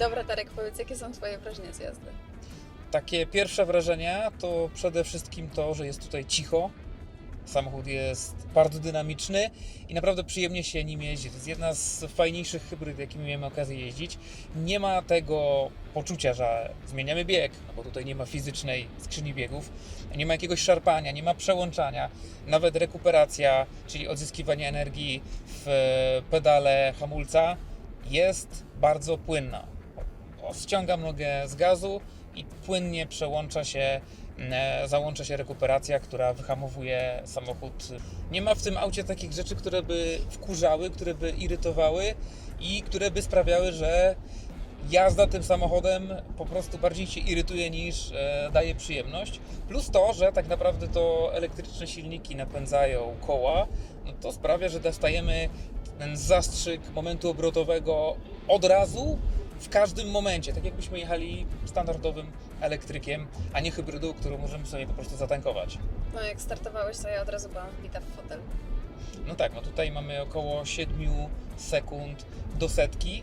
Dobra, Tarek, powiedz, jakie są Twoje wrażenia z jazdy? Takie pierwsze wrażenia to przede wszystkim to, że jest tutaj cicho. Samochód jest bardzo dynamiczny i naprawdę przyjemnie się nim jeździ. To jest jedna z fajniejszych hybryd, jakimi miałem okazję jeździć. Nie ma tego poczucia, że zmieniamy bieg, no bo tutaj nie ma fizycznej skrzyni biegów, nie ma jakiegoś szarpania, nie ma przełączania, nawet rekuperacja, czyli odzyskiwanie energii w pedale hamulca jest bardzo płynna. Ściągam nogę z gazu i płynnie przełącza się, e, załącza się rekuperacja, która wyhamowuje samochód. Nie ma w tym aucie takich rzeczy, które by wkurzały, które by irytowały i które by sprawiały, że jazda tym samochodem po prostu bardziej się irytuje niż e, daje przyjemność. Plus to, że tak naprawdę to elektryczne silniki napędzają koła, no to sprawia, że dostajemy ten zastrzyk momentu obrotowego od razu w każdym momencie, tak jakbyśmy jechali standardowym elektrykiem, a nie hybrydą, którą możemy sobie po prostu zatankować. No, jak startowałeś, to ja od razu byłam wbita w fotel. No tak, no tutaj mamy około 7 sekund do setki.